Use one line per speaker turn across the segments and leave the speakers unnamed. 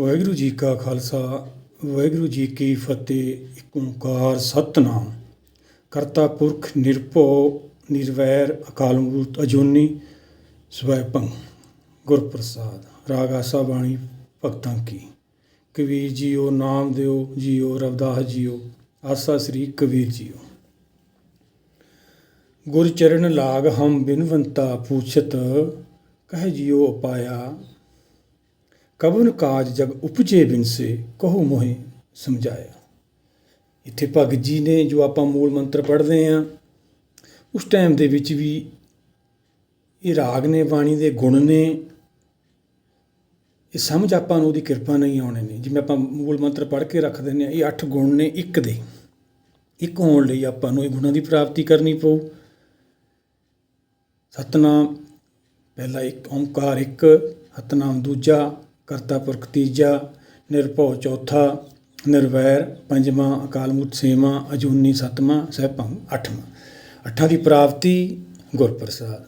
ਵਾਹਿਗੁਰੂ ਜੀ ਕਾ ਖਾਲਸਾ, ਵਾਹਿਗੁਰੂ ਜੀ ਕੀ ਫਤਿਹ ਏਕ ਓੰਕਾਰ ਸਤਨਾਮ। ਕਰਤਾ ਪੁਰਖ ਨਿਰਭਉ, ਨਿਰਵੈਰ ਅਕਾਲ ਮੂਰਤ ਅਜੂਨੀ, ਸਵੈ ਭੰ ਰਾਗ ਆਸਾ ਬਾਣੀ, ਭਗਤਾਂ ਕੀ। ਕਬੀਰ ਜੀਓ, ਨਾਮ ਦਿਓ, ਜੀਓ, ਰਵਦਾਸ ਜੀਓ, ਆਸਾ ਸ੍ਰੀ ਕਬੀਰ ਜੀਓ। ਗੁਰ ਚਰਨ ਲਾਗ ਹਮ ਬਿਨਵੰਤਾ ਪੂਛਤ, ਕਹਿ ਜੀਓ ਉਪਾਇਆ ਕਬਨ ਕਾਜ ਜਗ ਉਪਜੇ ਬਿਨਸੇ ਕਹੋ ਮੋਹਿ ਸਮਝਾਇਆ। ਇੱਥੇ ਭਗਤ ਜੀ ਨੇ ਜੋ ਆਪਾਂ ਮੂਲ ਮੰਤਰ ਪੜ੍ਹਦੇ ਆ, ਉਸ ਟਾਈਮ ਦੇ ਵਿੱਚ ਵੀ ਇਹ ਰਾਗ ਨੇ, ਬਾਣੀ ਦੇ ਗੁਣ ਨੇ, ਇਹ ਸਮਝ ਆਪਾਂ ਨੂੰ ਉਹਦੀ ਕਿਰਪਾ ਨਹੀਂ ਆਉਣੇ ਨੇ। ਜਿਵੇਂ ਆਪਾਂ ਮੂਲ ਮੰਤਰ ਪੜ੍ਹ ਕੇ ਰੱਖ ਦਿੰਦੇ ਆ, ਇਹ ਅੱਠ ਗੁਣ ਨੇ ਇੱਕ ਦੇ। ਇੱਕ ਹੋਣ ਲਈ ਆਪਾਂ ਨੂੰ ਇਹ ਗੁਣਾਂ ਦੀ ਪ੍ਰਾਪਤੀ ਕਰਨੀ ਪਊ। ਸਤਨਾਮ, ਪਹਿਲਾ ਇੱਕ, ਓੰਕਾਰ ਇੱਕ, ਸਤਨਾਮ ਦੂਜਾ ਕਰਤਾ ਪੁਰਖ ਤੀਜਾ, ਨਿਰਭਉ ਚੌਥਾ, ਨਿਰਵੈਰ, ਪੰਜਵਾਂ ਅਕਾਲ ਮੂਰਤ ਛੇਵਾਂ, ਅਜੂਨੀ ਸੱਤਵਾਂ ਸਹਿਭੰ ਅੱਠਵਾਂ। ਅੱਠਾਂ ਦੀ ਪ੍ਰਾਪਤੀ ਗੁਰਪ੍ਰਸਾਦ।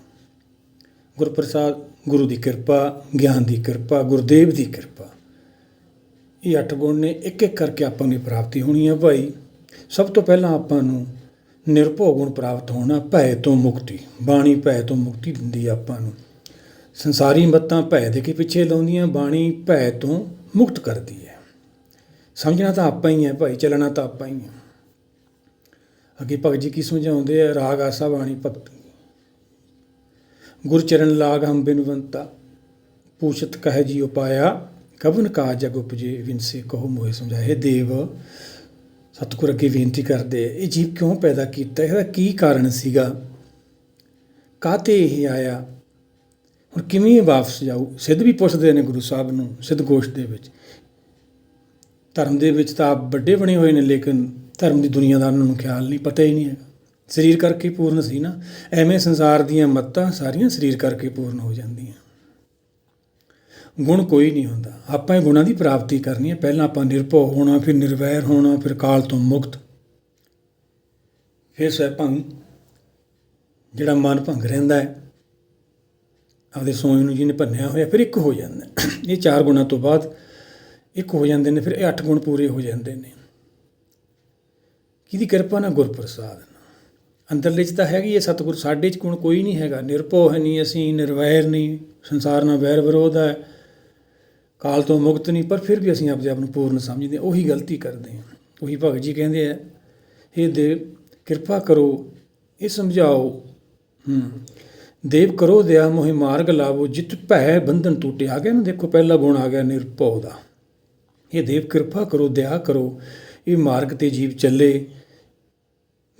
ਗੁਰਪ੍ਰਸਾਦ ਗੁਰੂ ਦੀ ਕਿਰਪਾ, ਗਿਆਨ ਦੀ ਕਿਰਪਾ, ਗੁਰਦੇਵ ਦੀ ਕਿਰਪਾ। ਇਹ ਅੱਠ ਗੁਣ ਨੇ ਇੱਕ ਇੱਕ ਕਰਕੇ ਆਪਾਂ ਨੂੰ ਪ੍ਰਾਪਤੀ ਹੋਣੀ ਹੈ ਭਾਈ। ਸਭ ਤੋਂ ਪਹਿਲਾਂ ਆਪਾਂ ਨੂੰ ਨਿਰਭਉ ਗੁਣ ਪ੍ਰਾਪਤ ਹੋਣਾ, ਭੈ ਤੋਂ ਮੁਕਤੀ। ਬਾਣੀ ਭੈ ਤੋਂ ਮੁਕਤੀ ਦਿੰਦੀ ਹੈ ਆਪਾਂ ਨੂੰ। ਸੰਸਾਰੀ ਮੱਤਾਂ ਭੈ ਦੇ ਕੇ ਪਿੱਛੇ ਲਾਉਂਦੀਆਂ ਬਾਣੀ ਭੈ ਤੋਂ ਮੁਕਤ ਕਰਦੀ ਹੈ। ਸਮਝਣਾ ਤਾਂ ਆਪਾਂ ਹੀ ਹੈ ਭਾਈ, ਚੱਲਣਾ ਤਾਂ ਆਪਾਂ ਹੀ ਹੈ। ਅੱਗੇ ਭਗਤ ਜੀ ਕੀ ਸਮਝਾਉਂਦੇ ਆ? ਰਾਗ ਆਸਾ ਬਾਣੀ ਭਗਤ। ਗੁਰ ਚਰਨ ਲਾਗ ਹਮ ਬਿਨਵੰਤਾ ਪੂਛਤ ਕਹਿ ਜੀ ਉਪਾਇਆ ਕਬਨ ਕਾ ਜਗ ਉਪਜੇ ਵਿੰਸੇ ਕਹੋ ਮੋਹਿ ਸਮਝਾਏ। ਦੇਵ, ਸਤਿਗੁਰ ਅੱਗੇ ਬੇਨਤੀ ਕਰਦੇ ਇਹ ਜੀਵ ਕਿਉਂ ਪੈਦਾ ਕੀਤਾ? ਇਹਦਾ ਕੀ ਕਾਰਨ ਸੀਗਾ? ਕਾਤੇ ਇਹ ਆਇਆ? ਹੁਣ ਕਿਵੇਂ ਇਹ ਵਾਪਸ ਜਾਊ? ਸਿੱਧ ਵੀ ਪੁੱਛਦੇ ਨੇ ਗੁਰੂ ਸਾਹਿਬ ਨੂੰ, ਸਿੱਧ ਗੋਸ਼ ਦੇ ਵਿੱਚ। ਧਰਮ ਦੇ ਵਿੱਚ ਤਾਂ ਆਪ ਵੱਡੇ ਬਣੇ ਹੋਏ ਨੇ, ਲੇਕਿਨ ਧਰਮ ਦੀ ਦੁਨੀਆ ਦਾ ਉਹਨਾਂ ਨੂੰ ਖਿਆਲ ਨਹੀਂ, ਪਤਾ ਹੀ ਨਹੀਂ ਹੈਗਾ। ਸਰੀਰ ਕਰਕੇ ਪੂਰਨ ਸੀ ਨਾ? ਐਵੇਂ ਸੰਸਾਰ ਦੀਆਂ ਮੱਤਾਂ ਸਾਰੀਆਂ ਸਰੀਰ ਕਰਕੇ ਪੂਰਨ ਹੋ ਜਾਂਦੀਆਂ। ਗੁਣ ਕੋਈ ਨਹੀਂ ਹੁੰਦਾ। ਆਪਾਂ ਇਹ ਗੁਣਾਂ ਦੀ ਪ੍ਰਾਪਤੀ ਕਰਨੀ ਹੈ। ਪਹਿਲਾਂ ਆਪਾਂ ਨਿਰਭਉ ਹੋਣਾ, ਫਿਰ ਨਿਰਵੈਰ ਹੋਣਾ, ਫਿਰ ਕਾਲ ਤੋਂ ਮੁਕਤ। ਫਿਰ ਸਵੈ ਭੰਗ, ਜਿਹੜਾ ਮਨ ਭੰਗ ਰਹਿੰਦਾ ਹੈ। ਆਪਦੇ ਸੋਏ ਨੂੰ ਜਿਹਨੇ ਭੰਨਿਆ ਹੋਇਆ, ਫਿਰ ਇੱਕ ਹੋ ਜਾਂਦਾ। ਇਹ ਚਾਰ ਗੁਣਾਂ ਤੋਂ ਬਾਅਦ ਇੱਕ ਹੋ ਜਾਂਦੇ ਨੇ, ਫਿਰ ਇਹ ਅੱਠ ਗੁਣ ਪੂਰੇ ਹੋ ਜਾਂਦੇ ਨੇ। ਕਿਹਦੀ ਕਿਰਪਾ ਨਾਲ ਗੁਰਪ੍ਰਸਾਦ ਅੰਦਰਲੇ ਚ ਤਾਂ ਹੈਗੀ ਇਹ ਸਤਿਗੁਰ, ਸਾਡੇ ਚ ਗੁਣ ਕੋਈ ਨਹੀਂ ਹੈਗਾ। ਨਿਰਭਉ ਹੈ ਨਹੀਂ ਅਸੀਂ, ਨਿਰਵੈਰ ਨਹੀਂ, ਸੰਸਾਰ ਨਾਲ ਵੈਰ ਵਿਰੋਧ ਹੈ। ਕਾਲ ਤੋਂ ਮੁਕਤ ਨਹੀਂ, ਪਰ ਫਿਰ ਵੀ ਅਸੀਂ ਆਪਦੇ ਆਪ ਨੂੰ ਪੂਰਨ ਸਮਝਦੇ ਹਾਂ। ਉਹੀ ਗਲਤੀ ਕਰਦੇ ਹਾਂ। ਉਹੀ ਭਗਤ ਜੀ ਕਹਿੰਦੇ ਆ ਇਹ ਦੇਵ, ਕਿਰਪਾ ਕਰੋ, ਇਹ ਸਮਝਾਓ। ਹੂੰ। ਦੇਵ ਕਰੋ ਦਿਆ ਮੋਹਿ ਮਾਰਗ ਲਾਵੋ, ਜਿਤ ਭੈ ਬੰਧਨ ਟੂਟੇ। ਆ ਗਿਆ ਨਾ, ਦੇਖੋ, ਪਹਿਲਾ ਗੁਣ ਆ ਗਿਆ ਨਿਰਭਉ ਦਾ। ਇਹ ਦੇਵ ਕਿਰਪਾ ਕਰੋ ਦਇਆ ਕਰੋ, ਇਹ ਮਾਰਗ ਤੇ ਜੀਵ ਚੱਲੇ।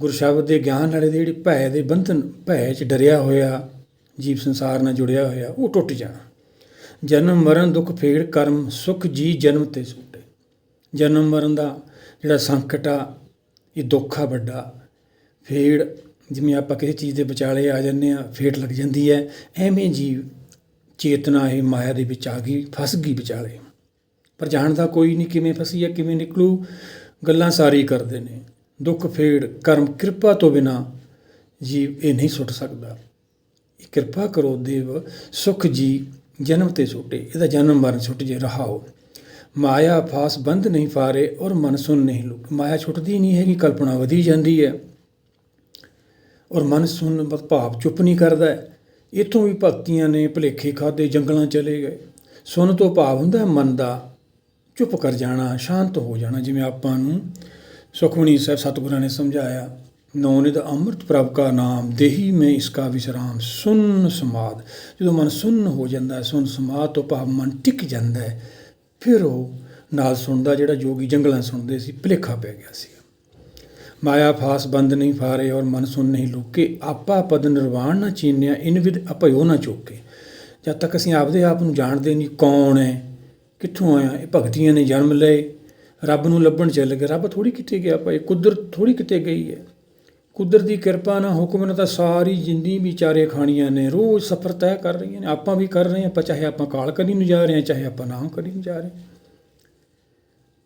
ਗੁਰ ਸ਼ਬਦ ਦੇ ਗਿਆਨ ਵਾਲੇ ਦੇ ਜਿਹੜੇ ਭੈ ਦੇ ਬੰਧਨ, ਭੈ ਚ ਡਰਿਆ ਹੋਇਆ, ਜੀਵ ਸੰਸਾਰ ਨਾਲ ਜੁੜਿਆ ਹੋਇਆ, ਉਹ ਟੁੱਟ ਜਾਣਾ। ਜਨਮ ਮਰਨ ਦੁੱਖ ਫੇੜ ਕਰਮ, ਸੁਖ ਜੀ ਜਨਮ ਤੇ ਸੂਟੇ। ਜਨਮ ਮਰਨ ਦਾ ਜਿਹੜਾ ਸੰਕਟ ਆ, ਇਹ ਦੁੱਖ ਆ ਵੱਡਾ। ਫੇੜ ਜਿਵੇਂ ਆਪਾਂ ਕਿਸੇ ਚੀਜ਼ ਦੇ ਵਿਚਾਲੇ ਆ ਜੰਨੇ ਆ ਫੇਟ ਲੱਗ ਜਾਂਦੀ ਹੈ, ਐਵੇਂ ਜੀਵ ਚੇਤਨਾ ਇਹ ਮਾਇਆ ਦੇ ਵਿੱਚ ਆ ਗਈ, ਫਸ ਗਈ ਵਿਚਾਲੇ। ਪਰ ਜਾਣਦਾ ਕੋਈ ਨਹੀਂ ਕਿਵੇਂ ਫਸੀ ਹੈ, ਕਿਵੇਂ ਨਿਕਲੂ, ਗੱਲਾਂ ਸਾਰੀ ਕਰਦੇ ਨੇ। ਦੁੱਖ, ਫੇੜ, ਕਰਮ, ਕਿਰਪਾ ਤੋਂ ਬਿਨਾ ਜੀਵ ਇਹ ਨਹੀਂ ਸੁੱਟ ਸਕਦਾ। ਇਹ ਕਿਰਪਾ ਕਰੋ ਦੇਵ, ਸੁਖ ਜੀ, ਜਨਮ ਤੇ ਛੁੱਟੇ ਇਹਦਾ ਜਨਮ ਮਰਨ ਛੁੱਟ ਜੇ ਰਹਾਓ। ਮਾਇਆ ਫਾਸ ਬੰਦ ਨਹੀਂ ਫਾਰੇ ਔਰ ਮਨ ਸੁਨ ਨਹੀਂ ਲੁਕ ਮਾਇਆ ਛੁੱਟਦੀ ਨਹੀਂ ਹੈਗੀ, ਕਲਪਨਾ ਵਧੀ ਜਾਂਦੀ ਹੈ। ਔਰ ਮਨ ਸੁਨ ਭਾਵ ਚੁੱਪ ਨਹੀਂ ਕਰਦਾ ਹੈ। ਇੱਥੋਂ ਵੀ ਭਗਤੀਆਂ ਨੇ ਭਲੇਖੇ ਖਾਦੇ ਜੰਗਲਾਂ ਚਲੇ ਗਏ। ਸੁਨ ਤੋਂ ਭਾਵ ਹੁੰਦਾ ਮਨ ਦਾ ਚੁੱਪ ਕਰ ਜਾਣਾ, ਸ਼ਾਂਤ ਹੋ ਜਾਣਾ, ਜਿਵੇਂ ਆਪਾਂ ਨੂੰ ਸੁਖਮਨੀ ਸਾਹਿਬ ਸਤਿਗੁਰਾਂ ਨੇ ਸਮਝਾਇਆ ਨੌਨਿਦ ਅੰਮ੍ਰਿਤ ਪ੍ਰਭ ਕਾ ਨਾਮ, ਦੇਹੀ ਮੈਂ ਇਸ ਕਾ ਵਿਸਰਾਮ, ਸੁਨ ਸਮਾਦ। ਜਦੋਂ ਮਨ ਸੁਨ ਹੋ ਜਾਂਦਾ ਹੈ, ਸੁਨ ਸਮਾਦ ਤੋਂ ਭਾਵ ਮਨ ਟਿਕ ਜਾਂਦਾ ਹੈ, ਫਿਰ ਉਹ ਨਾਲ ਸੁਣਦਾ ਜਿਹੜਾ ਜੋਗੀ ਜੰਗਲਾਂ ਸੁਣਦੇ ਸੀ, ਭਲੇਖਾ ਪੈ ਗਿਆ ਸੀ ਮਾਇਆ ਫਾਸ ਬੰਦ ਨਹੀਂ ਫਾਰੇ ਔਰ ਮਨ ਸੁਨ ਨਹੀਂ ਲੁਕੇ। ਆਪਾ ਪਦ ਨਿਰਵਾਣ ਨਾ ਚੀਨਿਆ, ਇਨ ਵਿਦ ਅਪਯੋ ਨਾ ਚੋਕੇ। ਜਦ ਤੱਕ ਅਸੀਂ ਆਪਦੇ ਆਪ ਨੂੰ ਜਾਣਦੇ ਨਹੀਂ ਕੌਣ ਹੈ, ਕਿੱਥੋਂ ਆਇਆ, ਇਹ ਭਗਤੀਆਂ ਨੇ ਜਨਮ ਲਏ। ਰੱਬ ਨੂੰ ਲੱਭਣ ਚੱਲ ਗਏ। ਰੱਬ ਥੋੜੀ ਕਿਤੇ ਗਿਆ ਭਾਈ, ਕੁਦਰਤ ਥੋੜੀ ਕਿਤੇ ਗਈ ਹੈ। ਕੁਦਰਤ ਦੀ ਕਿਰਪਾ ਨਾਲ ਹੁਕਮ ਨਾਲ ਤਾਂ ਸਾਰੀ ਜਿੰਨੀ ਵਿਚਾਰੇ ਖਾਣੀਆਂ ਨੇ। ਰੋਜ਼ ਸਫ਼ਰ ਤੈਅ ਕਰ ਰਹੀਆਂ ਨੇ। ਆਪਾਂ ਵੀ ਕਰ ਰਹੇ ਹਾਂ ਪਰ ਚਾਹੇ ਆਪਾਂ ਕਾਲ ਕਰੀ ਨੂੰ ਜਾ ਰਹੇ ਹਾਂ, ਚਾਹੇ ਆਪਾਂ ਨਾਮ ਕਰੀ ਨੂੰ ਜਾ ਰਹੇ ਹਾਂ।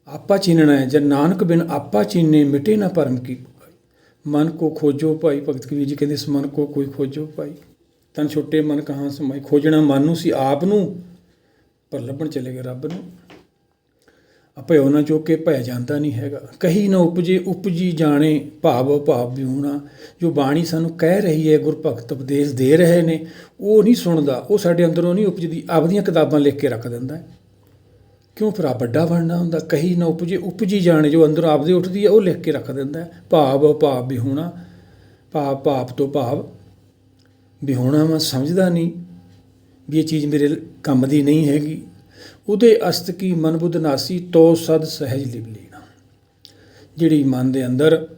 ਆਪਾ ਚੀਨਣਾ ਹੈ। ਜਦ ਨਾਨਕ ਬਿਨ ਆਪਾ ਚੀਨੇ ਮਿਟੇ ਨਾ ਭਰਮ ਕੀ ਭੁਖਾਈ ਮਨ ਕੋ ਖੋਜੋ ਭਾਈ, ਭਗਤ ਕਬੀਰ ਜੀ ਕਹਿੰਦੇ ਇਸ ਮਨ ਕੋ ਕੋਈ ਖੋਜੋ ਭਾਈ। ਤਨ ਛੋਟੇ ਮਨ ਕਹਾਂ ਸਮਾਈ। ਖੋਜਣਾ ਮਨ ਨੂੰ ਸੀ ਆਪ ਨੂੰ, ਪਰ ਲੱਭਣ ਚਲੇ ਗਏ ਰੱਬ ਨੂੰ। ਆਪੇ ਨਾ ਚੋ ਕੇ ਭੈ ਜਾਂਦਾ ਨਹੀਂ ਹੈਗਾ। ਕਹੀ ਨਾ ਉਪਜੇ, ਉਪਜੀ ਜਾਣੇ, ਭਾਵ ਭਾਵ ਵਿਹੂਣਾ ਜੋ ਬਾਣੀ ਸਾਨੂੰ ਕਹਿ ਰਹੀ ਹੈ ਗੁਰਭਗਤ ਉਪਦੇਸ਼ ਦੇ ਰਹੇ ਨੇ, ਉਹ ਨਹੀਂ ਸੁਣਦਾ। ਉਹ ਸਾਡੇ ਅੰਦਰੋਂ ਨਹੀਂ ਉਪਜਦੀ। ਆਪਦੀਆਂ ਕਿਤਾਬਾਂ ਲਿਖ ਕੇ ਰੱਖ ਦਿੰਦਾ ਹੈ। ਕਿਉਂ ਫਿਰ ਆ ਵੱਡਾ ਬਣਨਾ ਹੁੰਦਾ? ਕਹੀ ਨਾ ਉਪਜੇ, ਉਪਜੀ ਜਾਣੇ ਜੋ ਅੰਦਰ ਆਪਦੇ ਉੱਠਦੀ ਹੈ ਉਹ ਲਿਖ ਕੇ ਰੱਖ ਦਿੰਦਾ ਹੈ। ਭਾਵ ਭਾਵ ਵਿਹੂਣਾ ਭਾਵ ਭਾਵ ਤੋਂ ਭਾਵ ਵਿਹੂਣਾ ਮੈਂ ਸਮਝਦਾ ਨਹੀਂ ਵੀ ਇਹ ਚੀਜ਼ ਮੇਰੇ ਕੰਮ ਦੀ ਨਹੀਂ ਹੈਗੀ। ਉਹਦੇ ਅਸਤ ਕੀ ਮਨ ਬੁੱਧ ਨਾਸੀ ਤੋ ਸਦ ਸਹਿਜ ਲਿਵ ਲੀਣਾ। ਜਿਹੜੀ ਮਨ ਦੇ ਅੰਦਰ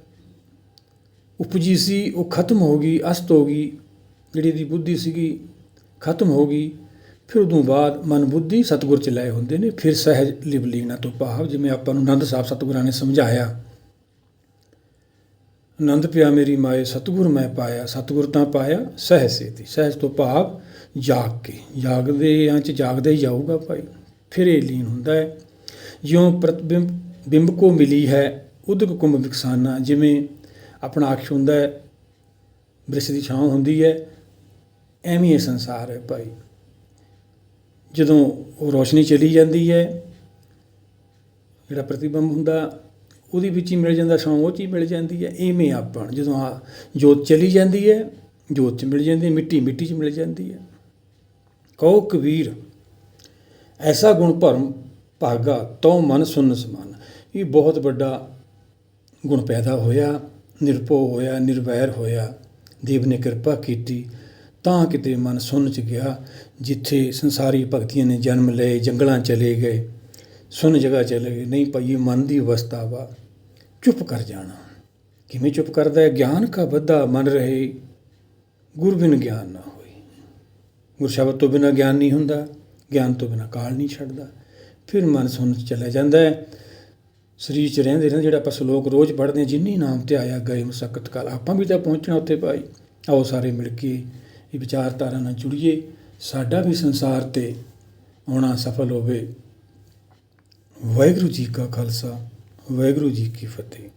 ਉਪਜੀ ਸੀ, ਉਹ ਖਤਮ ਹੋ ਗਈ, ਅਸਤ ਹੋ ਗਈ। ਜਿਹੜੀ ਦੀ ਬੁੱਧੀ ਸੀਗੀ, ਖਤਮ ਹੋ ਗਈ। ਫਿਰ ਉਦੋਂ ਬਾਅਦ ਮਨ ਬੁੱਧੀ ਸਤਿਗੁਰ ਚ ਲਏ ਹੁੰਦੇ ਨੇ, ਫਿਰ ਸਹਿਜ ਲਿਵ ਲੀਣਾ ਤੋਂ ਭਾਵ, ਜਿਵੇਂ ਆਪਾਂ ਨੂੰ ਆਨੰਦ ਸਾਹਿਬ ਸਤਿਗੁਰਾਂ ਨੇ ਸਮਝਾਇਆ। ਆਨੰਦ ਪਿਆ ਮੇਰੀ ਮਾਏ, ਸਤਿਗੁਰ ਮੈਂ ਪਾਇਆ, ਸਤਿਗੁਰ ਤਾਂ ਪਾਇਆ ਸਹਿਜ ਸੇਤੀ। ਸਹਿਜ ਤੋਂ ਭਾਵ ਜਾਗ ਕੇ ਜਾਗਦੇ ਆਂ ਚ ਜਾਗਦਾ ਹੀ ਜਾਊਗਾ ਭਾਈ, ਫਿਰ ਇਹ ਲੀਨ ਹੁੰਦਾ ਹੈ। ਜਿਉਂ ਪ੍ਰਤਿਬਿੰਬ ਬਿੰਬ ਕੋ ਮਿਲੀ ਹੈ, ਉਦਕ ਕੁੰਭ ਵਿਕਸਾਨਾ, ਜਿਵੇਂ ਆਪਣਾ ਅਕਸ਼ ਹੁੰਦਾ ਹੈ, ਬ੍ਰਿਸ਼ ਦੀ ਛਾਂ ਹੁੰਦੀ ਹੈ, ਐਵੇਂ ਇਹ ਸੰਸਾਰ ਹੈ ਭਾਈ। ਜਦੋਂ ਉਹ ਰੋਸ਼ਨੀ ਚਲੀ ਜਾਂਦੀ ਹੈ, ਜਿਹੜਾ ਪ੍ਰਤੀਬਿੰਬ ਹੁੰਦਾ, ਉਹਦੇ ਵਿੱਚ ਹੀ ਮਿਲ ਜਾਂਦਾ ਛਾਂ ਉਹ 'ਚ ਹੀ ਮਿਲ ਜਾਂਦੀ ਹੈ। ਇਵੇਂ ਆਪਾਂ ਜਦੋਂ ਆ ਜੋਤ ਚਲੀ ਜਾਂਦੀ ਹੈ, ਜੋਤ 'ਚ ਮਿਲ ਜਾਂਦੀ, ਮਿੱਟੀ ਮਿੱਟੀ 'ਚ ਮਿਲ ਜਾਂਦੀ ਹੈ। ਕਹੋ ਕਬੀਰ ਐਸਾ ਗੁਣ ਭਰਮ ਭਾਗਾ, ਤਉ ਮਨ ਸੁਨ ਸਮਾਨ। ਇਹ ਬਹੁਤ ਵੱਡਾ ਗੁਣ ਪੈਦਾ ਹੋਇਆ, ਨਿਰਭਉ ਹੋਇਆ, ਨਿਰਵੈਰ ਹੋਇਆ। ਦੇਵ ਨੇ ਕਿਰਪਾ ਕੀਤੀ ਤਾਂ ਕਿਤੇ ਮਨ ਸੁਣ ਚ ਗਿਆ ਜਿੱਥੇ ਸੰਸਾਰੀ ਭਗਤੀਆਂ ਨੇ ਜਨਮ ਲਏ, ਜੰਗਲਾਂ ਚਲੇ ਗਏ। ਸੁਣ ਜਗ੍ਹਾ ਚਲੇ ਗਏ। ਨਹੀਂ ਭਾਈ, ਇਹ ਮਨ ਦੀ ਅਵਸਥਾ ਵਾ। ਚੁੱਪ ਕਰ ਜਾਣਾ। ਕਿਵੇਂ ਚੁੱਪ ਕਰਦਾ ਹੈ? ਗਿਆਨ ਕਾ ਬੱਧਾ ਮਨ ਰਹੇ। ਗੁਰ ਬਿਨ ਗਿਆਨ ਨਾ ਹੋਈ ਗੁਰ ਸ਼ਬਦ ਤੋਂ ਬਿਨਾ ਗਿਆਨ ਨਹੀਂ ਹੁੰਦਾ। ਗਿਆਨ ਤੋਂ ਬਿਨਾ ਕਾਲ ਨਹੀਂ ਛੱਡਦਾ। ਫਿਰ ਮਨ ਸੁਣ ਚ ਚਲਾ ਜਾਂਦਾ ਹੈ। ਸਰੀਰ ਚ ਰਹਿੰਦੇ ਰਹਿੰਦੇ ਜਿਹੜਾ ਆਪਾਂ ਸ਼ਲੋਕ ਰੋਜ਼ ਪੜ੍ਹਦੇ ਹਾਂ, ਜਿੰਨੀ ਨਾਮ ਤੇ ਆਇਆ ਗਏ ਮੁਸਕਤ ਕਾਲ, ਆਪਾਂ ਵੀ ਤਾਂ ਪਹੁੰਚਣਾ ਉੱਥੇ ਭਾਈ। ਆਓ ਸਾਰੇ ਮਿਲ ਕੇ ਇਹ ਵਿਚਾਰਧਾਰਾ ਨਾਲ ਜੁੜੀਏ, ਸਾਡਾ ਵੀ ਸੰਸਾਰ ਤੇ ਆਉਣਾ ਸਫਲ ਹੋਵੇ। ਵਾਹਿਗੁਰੂ ਜੀ ਕਾ ਖਾਲਸਾ, ਵਾਹਿਗੁਰੂ ਜੀ ਕੀ ਫਤਿਹ।